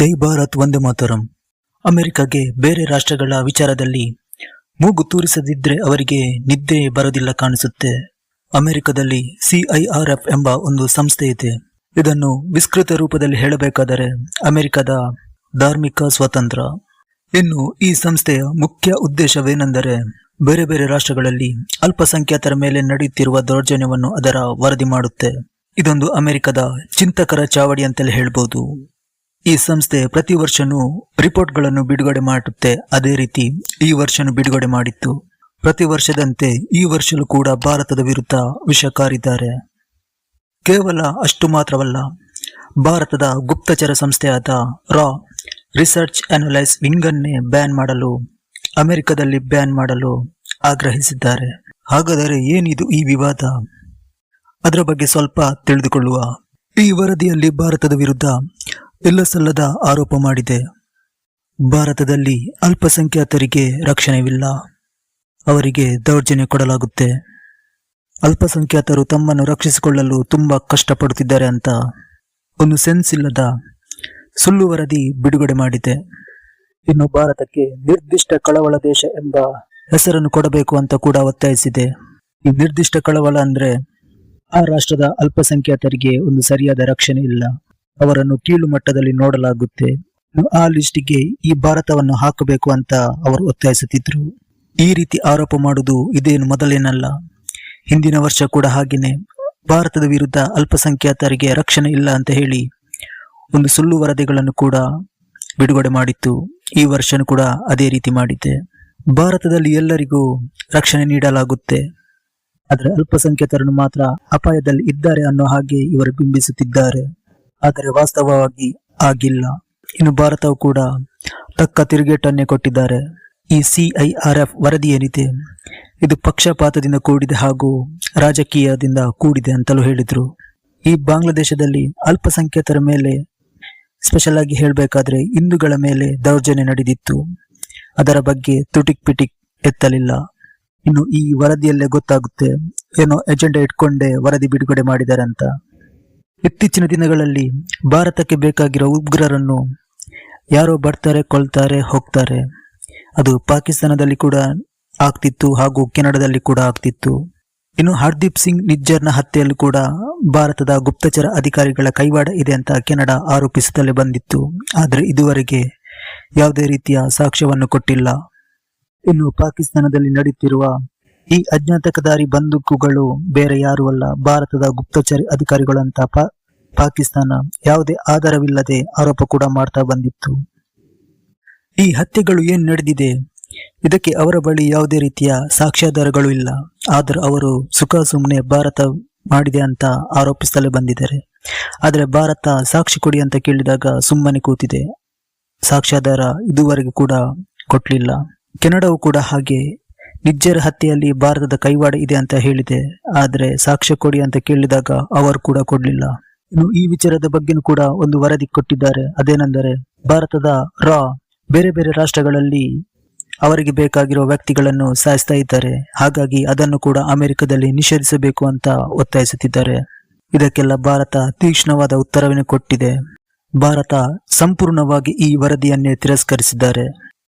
ಜೈ ಭಾರತ್ ವಂದೇ ಮಾತರಂ. ಅಮೆರಿಕಗೆ ಬೇರೆ ರಾಷ್ಟ್ರಗಳ ವಿಚಾರದಲ್ಲಿ ಮೂಗು ತೂರಿಸದಿದ್ರೆ ಅವರಿಗೆ ನಿದ್ದೆ ಬರೋದಿಲ್ಲ ಕಾಣಿಸುತ್ತೆ. ಅಮೆರಿಕದಲ್ಲಿ ಸಿಐಆರ್ಎಫ್ ಎಂಬ ಒಂದು ಸಂಸ್ಥೆ ಇದೆ. ಇದನ್ನು ವಿಸ್ತೃತ ರೂಪದಲ್ಲಿ ಹೇಳಬೇಕಾದರೆ ಅಮೆರಿಕದ ಧಾರ್ಮಿಕ ಸ್ವಾತಂತ್ರ್ಯ ಇನ್ನು ಈ ಸಂಸ್ಥೆಯ ಮುಖ್ಯ ಉದ್ದೇಶವೇನೆಂದರೆ ಬೇರೆ ಬೇರೆ ರಾಷ್ಟ್ರಗಳಲ್ಲಿ ಅಲ್ಪಸಂಖ್ಯಾತರ ಮೇಲೆ ನಡೆಯುತ್ತಿರುವ ದೌರ್ಜನ್ಯವನ್ನು ಅದರ ವರದಿ ಮಾಡುತ್ತೆ. ಇದೊಂದು ಅಮೆರಿಕದ ಚಿಂತಕರ ಚಾವಡಿ ಅಂತಲೇ ಹೇಳ್ಬೋದು. ಈ ಸಂಸ್ಥೆ ಪ್ರತಿ ವರ್ಷನೂ ರಿಪೋರ್ಟ್ಗಳನ್ನು ಬಿಡುಗಡೆ ಮಾಡುತ್ತೆ. ಅದೇ ರೀತಿ ಈ ವರ್ಷನೂ ಬಿಡುಗಡೆ ಮಾಡಿತ್ತು. ಪ್ರತಿ ವರ್ಷದಂತೆ ಈ ವರ್ಷಲೂ ಕೂಡ ಭಾರತದ ವಿರುದ್ಧ ವಿಷ ಕಾರಿದ್ದಾರೆ. ಕೇವಲ ಅಷ್ಟು ಮಾತ್ರವಲ್ಲ, ಭಾರತದ ಗುಪ್ತಚರ ಸಂಸ್ಥೆಯಾದ ರಾ ರಿಸರ್ಚ್ ಅನಲೈಸ್ ವಿಂಗನ್ನೇ ಬ್ಯಾನ್ ಮಾಡಲು, ಅಮೆರಿಕದಲ್ಲಿ ಬ್ಯಾನ್ ಮಾಡಲು ಆಗ್ರಹಿಸಿದ್ದಾರೆ. ಹಾಗಾದರೆ ಏನಿದು ಈ ವಿವಾದ? ಅದರ ಬಗ್ಗೆ ಸ್ವಲ್ಪ ತಿಳಿದುಕೊಳ್ಳುವ. ಈ ವರದಿಯಲ್ಲಿ ಭಾರತದ ವಿರುದ್ಧ ಇಲ್ಲ ಸಲ್ಲದ ಆರೋಪ ಮಾಡಿದೆ. ಭಾರತದಲ್ಲಿ ಅಲ್ಪಸಂಖ್ಯಾತರಿಗೆ ರಕ್ಷಣೆವಿಲ್ಲ. ಅವರಿಗೆ ದೌರ್ಜನ್ಯ ಕೊಡಲಾಗುತ್ತೆ. ಅಲ್ಪಸಂಖ್ಯಾತರು ತಮ್ಮನ್ನು ರಕ್ಷಿಸಿಕೊಳ್ಳಲು ತುಂಬಾ ಕಷ್ಟಪಡುತ್ತಿದ್ದಾರೆ ಅಂತ ಒಂದು ಸೆನ್ಸ್ ಇಲ್ಲದ ಸುಳ್ಳು ವರದಿ ಬಿಡುಗಡೆ ಮಾಡಿದೆ. ಇನ್ನು ಭಾರತಕ್ಕೆ ನಿರ್ದಿಷ್ಟ ಕಳವಳ ದೇಶ ಎಂಬ ಹೆಸರನ್ನು ಕೊಡಬೇಕು ಅಂತ ಕೂಡ ಒತ್ತಾಯಿಸಿದೆ. ಈ ನಿರ್ದಿಷ್ಟ ಕಳವಳ ಅಂದ್ರೆ ಆ ರಾಷ್ಟ್ರದ ಅಲ್ಪಸಂಖ್ಯಾತರಿಗೆ ಒಂದು ಸರಿಯಾದ ರಕ್ಷಣೆ ಇಲ್ಲ. ಅವರನ್ನು ಕೀಳು ಮಟ್ಟದಲ್ಲಿ ನೋಡಲಾಗುತ್ತೆ. ಆ ಲಿಸ್ಟಿಗೆ ಈ ಭಾರತವನ್ನು ಹಾಕಬೇಕು ಅಂತ ಅವರು ಒತ್ತಾಯಿಸುತ್ತಿದ್ರು. ಈ ರೀತಿ ಆರೋಪ ಮಾಡುವುದು ಇದೇನು ಮೊದಲೇನಲ್ಲ. ಹಿಂದಿನ ವರ್ಷ ಕೂಡ ಹಾಗೆಯೇ ಭಾರತದ ವಿರುದ್ಧ ಅಲ್ಪಸಂಖ್ಯಾತರಿಗೆ ರಕ್ಷಣೆ ಇಲ್ಲ ಅಂತ ಹೇಳಿ ಒಂದು ಸುಳ್ಳು ವರದಿಗಳನ್ನು ಕೂಡ ಬಿಡುಗಡೆ ಮಾಡಿತ್ತು. ಈ ವರ್ಷನೂ ಕೂಡ ಅದೇ ರೀತಿ ಮಾಡಿದೆ. ಭಾರತದಲ್ಲಿ ಎಲ್ಲರಿಗೂ ರಕ್ಷಣೆ ನೀಡಲಾಗುತ್ತೆ. ಆದರೆ ಅಲ್ಪಸಂಖ್ಯಾತರನ್ನು ಮಾತ್ರ ಅಪಾಯದಲ್ಲಿ ಇದ್ದಾರೆ ಅನ್ನೋ ಹಾಗೆ ಇವರು ಬಿಂಬಿಸುತ್ತಿದ್ದಾರೆ. ಆದರೆ ವಾಸ್ತವವಾಗಿ ಆಗಿಲ್ಲ. ಇನ್ನು ಭಾರತವು ಕೂಡ ತಕ್ಕ ತಿರುಗೇಟನ್ನೇ ಕೊಟ್ಟಿದ್ದಾರೆ. ಈ ಸಿಐಆರ್ಎಫ್ ವರದಿ ಏನಿದೆ? ಇದು ಪಕ್ಷಪಾತದಿಂದ ಕೂಡಿದೆ ಹಾಗೂ ರಾಜಕೀಯದಿಂದ ಕೂಡಿದೆ ಅಂತಲೂ ಹೇಳಿದರು. ಈ ಬಾಂಗ್ಲಾದೇಶದಲ್ಲಿ ಅಲ್ಪಸಂಖ್ಯಾತರ ಮೇಲೆ ಸ್ಪೆಷಲ್ ಆಗಿ ಹೇಳಬೇಕಾದ್ರೆ ಹಿಂದೂಗಳ ಮೇಲೆ ದೌರ್ಜನ್ಯ ನಡೆದಿತ್ತು. ಅದರ ಬಗ್ಗೆ ತುಟಿಕ್ ಪಿಟಿಕ್ ಎತ್ತಲಿಲ್ಲ. ಇನ್ನು ಈ ವರದಿಯಲ್ಲೇ ಗೊತ್ತಾಗುತ್ತೆ. ಏನೋ ಎಜೆಂಡಾ ಇಟ್ಕೊಂಡೇ ವರದಿ ಬಿಡುಗಡೆ ಮಾಡಿದ್ದಾರೆ ಅಂತ ಇತ್ತೀಚಿನ ದಿನಗಳಲ್ಲಿ ಭಾರತಕ್ಕೆ ಬೇಕಾಗಿರೋ ಉಗ್ರರನ್ನು ಯಾರೋ ಬರ್ತಾರೆ, ಕೊಲ್ತಾರೆ, ಹೋಗ್ತಾರೆ. ಅದು ಪಾಕಿಸ್ತಾನದಲ್ಲಿ ಕೂಡ ಆಗ್ತಿತ್ತು ಹಾಗೂ ಕೆನಡಾದಲ್ಲಿ ಕೂಡ ಆಗ್ತಿತ್ತು. ಇನ್ನು ಹರ್ದೀಪ್ ಸಿಂಗ್ ನಿಜ್ಜರ್ನ ಹತ್ಯೆಯಲ್ಲೂ ಕೂಡ ಭಾರತದ ಗುಪ್ತಚರ ಅಧಿಕಾರಿಗಳ ಕೈವಾಡ ಇದೆ ಅಂತ ಕೆನಡಾ ಆರೋಪಿಸುತ್ತಲೇ ಬಂದಿತ್ತು. ಆದರೆ ಇದುವರೆಗೆ ಯಾವುದೇ ರೀತಿಯ ಸಾಕ್ಷ್ಯವನ್ನು ಕೊಟ್ಟಿಲ್ಲ. ಇನ್ನು ಪಾಕಿಸ್ತಾನದಲ್ಲಿ ನಡೆಯುತ್ತಿರುವ ಈ ಅಜ್ಞಾತಕದಾರಿ ಬಂದೂಕುಗಳು ಬೇರೆ ಯಾರೂ ಅಲ್ಲ, ಭಾರತದ ಗುಪ್ತಚರ ಅಧಿಕಾರಿಗಳಂತ ಪಾಕಿಸ್ತಾನ ಯಾವುದೇ ಆಧಾರವಿಲ್ಲದೆ ಆರೋಪ ಕೂಡ ಮಾಡ್ತಾ ಬಂದಿತ್ತು. ಈ ಹತ್ಯೆಗಳು ಏನ್ ನಡೆದಿದೆ? ಇದಕ್ಕೆ ಅವರ ಬಳಿ ಯಾವುದೇ ರೀತಿಯ ಸಾಕ್ಷ್ಯಾಧಾರಗಳು ಇಲ್ಲ. ಆದರೂ ಅವರು ಸುಖ ಸುಮ್ಮನೆ ಭಾರತ ಮಾಡಿದೆ ಅಂತ ಆರೋಪಿಸಲೇ ಬಂದಿದ್ದಾರೆ. ಆದರೆ ಭಾರತ ಸಾಕ್ಷಿ ಕೊಡಿ ಅಂತ ಕೇಳಿದಾಗ ಸುಮ್ಮನೆ ಕೂತಿದೆ. ಸಾಕ್ಷ್ಯಾಧಾರ ಇದುವರೆಗೂ ಕೂಡ ಕೊಟ್ಟಲಿಲ್ಲ ಕೆನಡಾವು ಕೂಡ ಹಾಗೆ ನಿಜ್ಜರ ಹತ್ಯೆಯಲ್ಲಿ ಭಾರತದ ಕೈವಾಡ ಇದೆ ಅಂತ ಹೇಳಿದೆ. ಆದರೆ ಸಾಕ್ಷ್ಯ ಕೊಡಿ ಅಂತ ಕೇಳಿದಾಗ ಅವರು ಕೂಡ ಕೊಡಲಿಲ್ಲ. ಇನ್ನು ಈ ವಿಚಾರದ ಬಗ್ಗೆನೂ ಕೂಡ ಒಂದು ವರದಿ ಕೊಟ್ಟಿದ್ದಾರೆ. ಅದೇನೆಂದರೆ ಭಾರತದ ರಾ ಬೇರೆ ಬೇರೆ ರಾಷ್ಟ್ರಗಳಲ್ಲಿ ಅವರಿಗೆ ಬೇಕಾಗಿರುವ ವ್ಯಕ್ತಿಗಳನ್ನು ಸಾಯಿಸ್ತಾ ಇದ್ದಾರೆ. ಹಾಗಾಗಿ ಅದನ್ನು ಕೂಡ ಅಮೆರಿಕದಲ್ಲಿ ನಿಷೇಧಿಸಬೇಕು ಅಂತ ಒತ್ತಾಯಿಸುತ್ತಿದ್ದಾರೆ. ಇದಕ್ಕೆಲ್ಲ ಭಾರತ ತೀಕ್ಷ್ಣವಾದ ಉತ್ತರವನ್ನು ಕೊಟ್ಟಿದೆ. ಭಾರತ ಸಂಪೂರ್ಣವಾಗಿ ಈ ವರದಿಯನ್ನೇ ತಿರಸ್ಕರಿಸಿದ್ದಾರೆ.